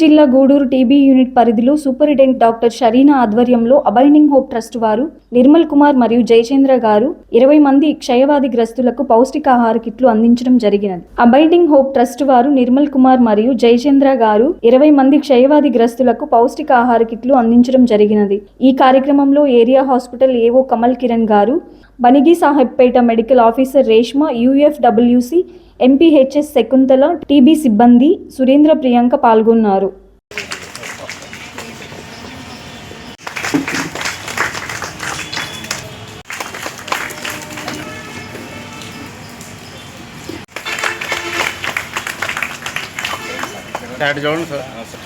జిల్లా Gudur TB unit పరిధిలో superintendent doctor Sharina ఆధ్వర్యంలో అబైండింగ్ హోప్ ట్రస్ట్ వారు నిర్మల్ కుమార్ మరియు జయచంద్ర గారు ఇరవై మంది క్షయవాది గ్రస్తులకు పౌష్టికాహార కిట్లు అందించడం జరిగినది. అబైండింగ్ హోప్ ట్రస్ట్ వారు నిర్మల్ కుమార్ మరియు జయచంద్ర గారు ఇరవై మంది క్షయవాది గ్రస్తులకు పౌష్టికాహార కిట్లు అందించడం జరిగినది. ఈ కార్యక్రమంలో ఏరియా హాస్పిటల్ ఏవో కమల్ కిరణ్ గారు Banigi Sahebpet medical officer Reshma UFWC MPHS Shakuntala TB సిబ్బంది సురేంద్ర ప్రియాంక పాల్గొన్నారు. సార్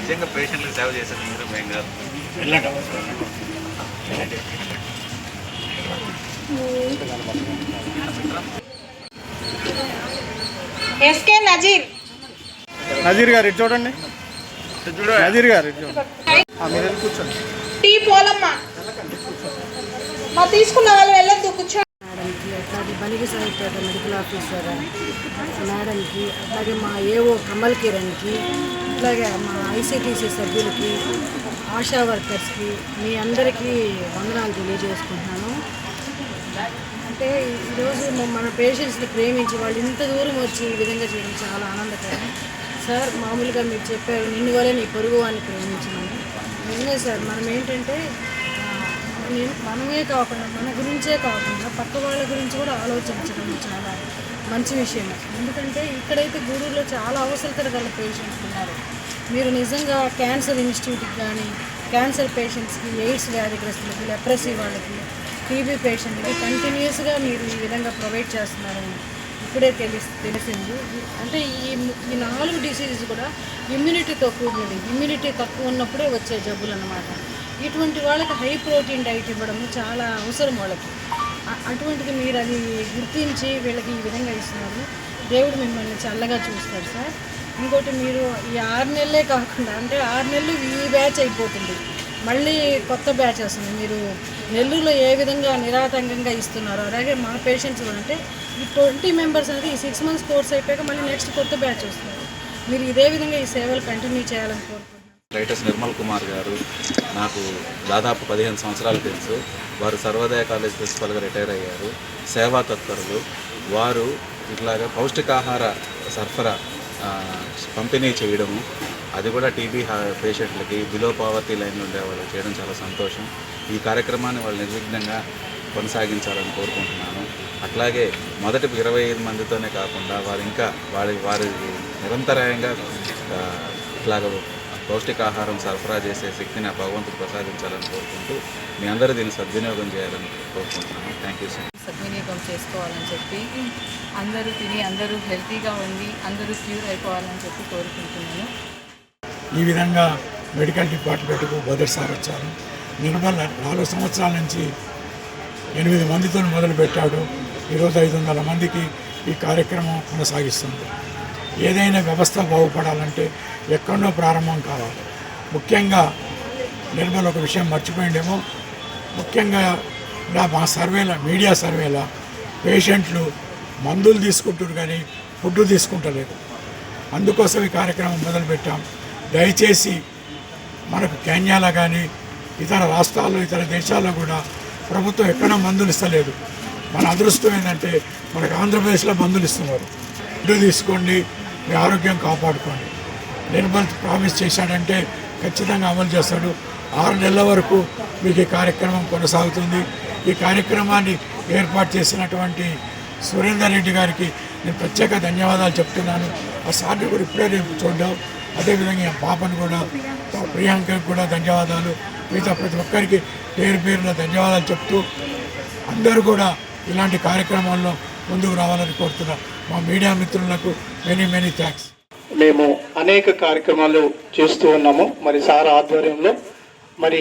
నిజంగా పేషెంట్లకు సేవ చేసేది మీరు మేము కాదు. ఎస్కే నజీర్. నజీర్ గారు ఇటు చూడండి. నజీర్ గారు కూర్చోండి. టీ పోలమ్మ. మా తీసుకున్న వాళ్ళు వెళ్ళొద్దు కూర్చో. మేడంకి అట్లాగే బలిగి మెడికల్ ఆఫీసర్ మేడంకి అలాగే మా ఏఓ కమల్ కిరణ్కి అట్లాగే మా ఐసీటీసీ సభ్యులకి ఆశా వర్కర్స్కి మీ అందరికీ వందనాలు తెలియజేసుకుంటున్నాను. అంటే ఈరోజు మన పేషెంట్స్ని ప్రేమించి వాళ్ళు ఇంత దూరం వచ్చి ఈ విధంగా చేయడం చాలా ఆనందకరం. సార్ మామూలుగా మీరు చెప్పారు నిన్ను వరే నీ పొరుగు వాడిని ప్రేమించమని నిజమే సార్ మనం ఏంటంటే మనమే కాకుండా మన గురించే కాకుండా పక్క వాళ్ళ గురించి కూడా ఆలోచించడం చాలా మంచి విషయం ఎందుకంటే ఇక్కడైతే గూడూరులో చాలా అవసరతలు గల పేషెంట్స్ ఉన్నారు. మీరు నిజంగా క్యాన్సర్ ఇన్స్టిట్యూట్కి కానీ క్యాన్సర్ పేషెంట్స్కి ఎయిడ్స్ వ్యాధిగ్రస్తులకి లెప్రసీ వాళ్ళకి టీబీ పేషెంట్కి కంటిన్యూస్గా మీరు ఈ విధంగా ప్రొవైడ్ చేస్తున్నారని ఇప్పుడే తెలిసి తెలిసింది. అంటే ఈ ఈ నాలుగు డిసీజెస్ కూడా ఇమ్యూనిటీతో కూడినది ఇమ్యూనిటీ తక్కువ ఉన్నప్పుడే వచ్చే జబ్బులు అన్నమాట ఇటువంటి వాళ్ళకి హై ప్రోటీన్ డైట్ ఇవ్వడం చాలా అవసరం వాళ్ళకి. అటువంటిది మీరు అది గుర్తించి వీళ్ళకి ఈ విధంగా ఇస్తున్నారు. దేవుడు మిమ్మల్ని చల్లగా చూస్తారు సార్. ఇంకోటి మీరు ఈ ఆరు నెలలే కాకుండా అంటే ఆరు నెలలు ఈ బ్యాచ్ అయిపోతుంది. మళ్ళీ కొత్త బ్యాచ్ వస్తుంది. మీరు నెల్లూరులో ఏ విధంగా నిరాతంకంగా ఇస్తున్నారో? అలాగే మా పేషెంట్స్ కూడా అంటే ఈ ట్వంటీ మెంబర్స్ అనేది ఈ సిక్స్ మంత్స్ కోర్స్ అయిపోయాక మళ్ళీ నెక్స్ట్ కొత్త బ్యాచ్ వస్తుంది. మీరు ఇదే విధంగా ఈ సేవలు కంటిన్యూ చేయాలని కోరుకుంటున్నాను రైటర్స్ నిర్మల్ కుమార్ గారు నాకు దాదాపు పదిహేను సంవత్సరాలు తెలుసు. వారు సర్వోదయ కాలేజ్ ప్రిన్సిపల్గా రిటైర్ అయ్యారు. సేవా తత్పరులు. వారు ఇట్లాగా పౌష్టికాహార సరఫరా పంపిణీ చేయడము. అది కూడా టీబీ పేషెంట్లకి బిలో పావర్టీ లైన్లో ఉండే వాళ్ళు చేయడం చాలా సంతోషం. ఈ కార్యక్రమాన్ని వాళ్ళు నిర్విఘ్నంగా కొనసాగించాలని కోరుకుంటున్నాను. అట్లాగే మొదటి ఇరవై ఐదు మందితోనే కాకుండా వారు ఇంకా వారి వారి నిరంతరాయంగా ఇట్లాగ పౌష్టికాహారం సరఫరా చేసే శక్తిని ఆ భగవంతుడు ప్రసాదించాలని కోరుకుంటూ మీ అందరూ దీన్ని సద్వినియోగం చేయాలని కోరుకుంటున్నాను. థ్యాంక్ యూ సో మచ్ సద్వినియోగం చేసుకోవాలని చెప్పి అందరూ తిని అందరూ హెల్తీగా ఉండి అందరూ క్యూర్ అయిపోవాలని చెప్పి కోరుకుంటున్నాను. ఈ విధంగా మెడికల్ డిపార్ట్మెంట్కు బదర్ సార్ వచ్చారు నిర్మల్ నాలుగు సంవత్సరాల నుంచి ఎనిమిది మందితో మొదలుపెట్టాడు. ఈరోజు ఐదు వందల మందికి ఈ కార్యక్రమం కొనసాగిస్తుంది. ఏదైనా వ్యవస్థ బాగుపడాలంటే ఎక్కడో ప్రారంభం కావాలి. ముఖ్యంగా నిర్మల్ ఒక విషయం మర్చిపోయిండేమో. ముఖ్యంగా ఇలా మా సర్వేల మీడియా సర్వేల పేషెంట్లు మందులు తీసుకుంటారు కానీ ఫుడ్ తీసుకుంటలేదు. అందుకోసం ఈ కార్యక్రమం మొదలుపెట్టాం. దయచేసి మనకు కేన్యాలో కానీ ఇతర రాష్ట్రాల్లో ఇతర దేశాల్లో కూడా ప్రభుత్వం ఎక్కడ మందులు ఇస్తలేదు. మన అదృష్టం ఏంటంటే మనకు ఆంధ్రప్రదేశ్లో మందులు ఇస్తున్నారు. ఫుడ్ తీసుకోండి మీ ఆరోగ్యం కాపాడుకోండి. నిర్మల్ ప్రామిస్ చేశాడంటే ఖచ్చితంగా అమలు చేస్తాడు. ఆరు నెలల వరకు మీకు ఈ కార్యక్రమం కొనసాగుతుంది. ఈ కార్యక్రమాన్ని ఏర్పాటు చేసినటువంటి సురేందర్ రెడ్డి గారికి నేను ప్రత్యేక ధన్యవాదాలు చెప్తున్నాను. ఆ సార్ని కూడా ఇప్పుడే నేను చూడడం. అదేవిధంగా ఆ పాపను కూడా ప్రియాంక కూడా ధన్యవాదాలు. మిగతా ప్రతి ఒక్కరికి పేరు పేరున ధన్యవాదాలు చెప్తూ అందరూ కూడా ఇలాంటి కార్యక్రమాల్లో ముందుకు రావాలని కోరుతున్నాను మా మీడియా మిత్రులకు మెనీ మెనీ థ్యాంక్స్ మేము అనేక కార్యక్రమాలు చేస్తూ ఉన్నాము. మరి సార్ ఆధ్వర్యంలో మరి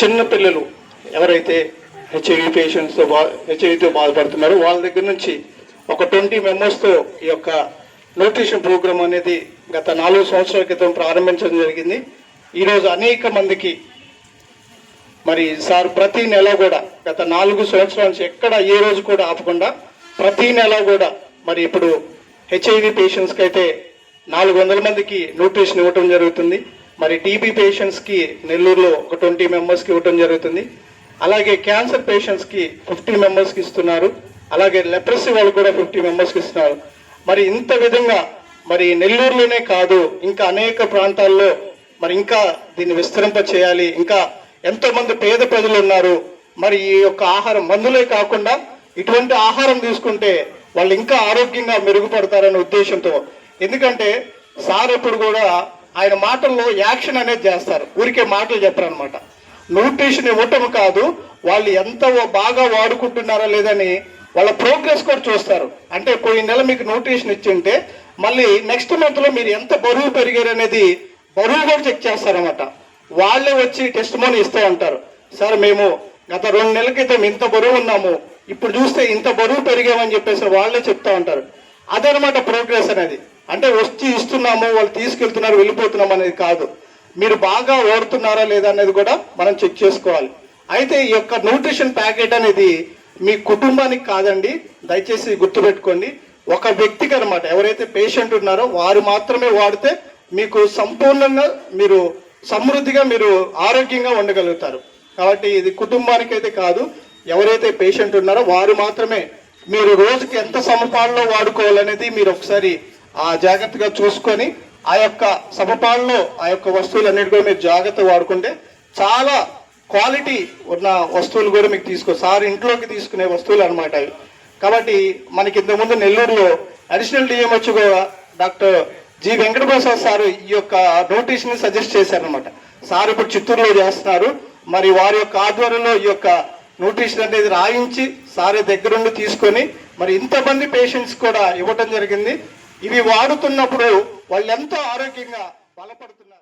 చిన్నపిల్లలు ఎవరైతే హెచ్ఐవి పేషెంట్స్తో బా హెచ్ఐవితో బాధపడుతున్నారో వాళ్ళ దగ్గర నుంచి ఒక ట్వంటీ మెంబర్స్తో ఈ యొక్క న్యూట్రిషన్ ప్రోగ్రామ్ అనేది గత నాలుగు సంవత్సరాల క్రితం ప్రారంభించడం జరిగింది. ఈరోజు అనేక మందికి మరి సార్ ప్రతి నెల కూడా గత నాలుగు సంవత్సరాల నుంచి ఎక్కడ ఏ రోజు కూడా ఆపకుండా ప్రతి నెల కూడా మరి ఇప్పుడు హెచ్ఐవి పేషెంట్స్కి అయితే నాలుగు వందల మందికి న్యూట్రిషన్ ఇవ్వటం జరుగుతుంది. మరి టీబీ పేషెంట్స్కి నెల్లూరులో ఒక ట్వంటీ మెంబర్స్కి ఇవ్వటం జరుగుతుంది. అలాగే క్యాన్సర్ పేషెంట్స్కి ఫిఫ్టీ మెంబర్స్కి ఇస్తున్నారు. అలాగే లెప్రసీ వాళ్ళు కూడా ఫిఫ్టీ మెంబర్స్కి ఇస్తున్నారు. మరి ఇంత విధంగా మరి నెల్లూరులోనే కాదు ఇంకా అనేక ప్రాంతాల్లో మరి ఇంకా దీన్ని విస్తరింప చేయాలి. ఇంకా ఎంతోమంది పేద ప్రజలు ఉన్నారు. మరి ఈ యొక్క ఆహారం మందులే కాకుండా ఇటువంటి ఆహారం తీసుకుంటే వాళ్ళు ఇంకా ఆరోగ్యంగా మెరుగుపడతారనే ఉద్దేశంతో. ఎందుకంటే సార్ ఎప్పుడు కూడా ఆయన మాటల్లో యాక్షన్ అనేది చేస్తారు. ఊరికే మాటలు చెప్పరనమాట న్యూట్రిషన్ ఇవ్వటం కాదు వాళ్ళు ఎంత బాగా వాడుకుంటున్నారా లేదని వాళ్ళ ప్రోగ్రెస్ కూడా చూస్తారు. అంటే పోయిన నెల మీకు న్యూట్రిషన్ ఇచ్చింటే మళ్ళీ నెక్స్ట్ మంత్లో మీరు ఎంత బరువు పెరిగారు అనేది బరువు కూడా చెక్ చేస్తారన్నమాట. వాళ్ళే వచ్చి టెస్ట్ మనీ ఇస్తూ ఉంటారు సార్ మేము గత రెండు నెలల క్రితం ఇంత బరువు ఉన్నాము. ఇప్పుడు చూస్తే ఇంత బరువు పెరిగామని చెప్పేసి వాళ్ళే చెప్తా ఉంటారు. అదనమాట ప్రోగ్రెస్ అనేది. అంటే వచ్చి ఇస్తున్నాము వాళ్ళు తీసుకెళ్తున్నారు వెళ్ళిపోతున్నాం అనేది కాదు. మీరు బాగా ఓడుతున్నారా లేదా అనేది కూడా మనం చెక్ చేసుకోవాలి. అయితే ఈ యొక్క న్యూట్రిషన్ ప్యాకెట్ అనేది మీ కుటుంబానికి కాదండి దయచేసి గుర్తుపెట్టుకోండి. ఒక వ్యక్తికి అనమాట ఎవరైతే పేషెంట్ ఉన్నారో వారు మాత్రమే వాడితే మీకు సంపూర్ణంగా మీరు సమృద్ధిగా మీరు ఆరోగ్యంగా ఉండగలుగుతారు. కాబట్టి ఇది కుటుంబానికైతే కాదు ఎవరైతే పేషెంట్ ఉన్నారో వారు మాత్రమే మీరు రోజుకి ఎంత సమపాలలో వాడుకోవాలనేది మీరు ఒకసారి ఆ జాగ్రత్తగా చూసుకొని ఆ యొక్క సమపాలలో ఆ యొక్క వస్తువులన్నిటి కూడా మీరు జాగ్రత్త వాడుకుంటే చాలా క్వాలిటీ ఉన్న వస్తువులు కూడా మీకు తీసుకో సార్ ఇంట్లోకి తీసుకునే వస్తువులు అనమాట అవి. కాబట్టి మనకి ఇంతకుముందు నెల్లూరులో additional DMH doctor G Venkataprasad sir ఈ యొక్క నోటీస్ని సజెస్ట్ చేశారనమాట సార్ ఇప్పుడు చిత్తూరులో చేస్తున్నారు. మరి వారి యొక్క ఆధ్వర్యంలో ఈ యొక్క నోటీస్ అనేది రాయించి సారే దగ్గరుండి తీసుకొని మరి ఇంతమంది పేషెంట్స్ కూడా ఇవ్వటం జరిగింది. ఇవి వాడుతున్నప్పుడు వాళ్ళు ఎంతో ఆరోగ్యంగా బలపడుతున్నారు.